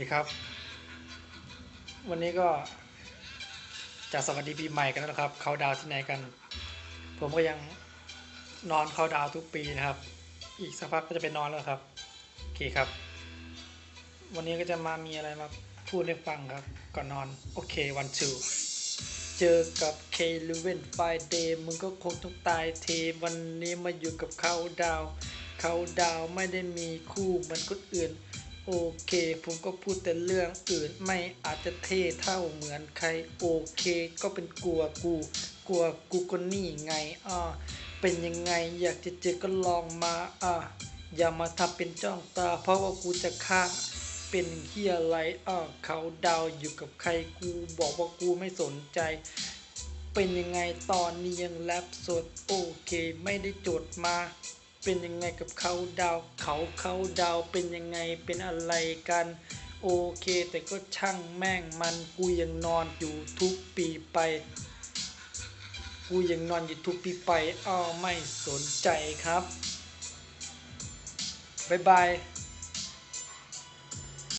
ดีครับ วันนี้ก็จะสวัสดีปีใหม่กันแล้วครับเขาดาวที่ไหนกัน ผมก็ยังนอนเขาดาวทุกปีนะครับ อีกสักพักก็จะไปนอนแล้วครับโอเคครับ วันนี้ก็จะมามีอะไรมาพูดให้ฟังครับ ก่อนนอนโอเควันชูเจอกับเคลูเวนไฟเดย์มึงก็คงต้องตายเทวันนี้มาอยู่กับเขาดาวเขาดาวไม่ได้มีคู่เหมือนคนอื่น โอเค ผมก็พูดแต่เรื่องอื่นไม่อาจจะเท่เท่าเหมือนใคร โอเค ก็เป็นกลัวกู กลัวกูก็นี่ไงอ่าเป็นยังไงอยากจะเจอก็ลองมาอ่าอย่ามาทำเป็นจ้องตา เพราะว่ากูจะฆ่าเป็นเฮียอะไรอ่าเขาดาวอยู่กับใครกูบอกว่ากูไม่สนใจ เป็นยังไงตอนนี้ยังแรปสดโอเค ไม่ได้จดมา เป็นยังไงกับเขาดาวเขาเขาดาวเป็นยังไงเป็นอะไรกัน โอเค แต่ก็ช่างแม่งมันกูยังนอนอยู่ทุกปีไป กูยังนอนอยู่ทุกปีไปอ้าวไม่สนใจครับบ๊ายบาย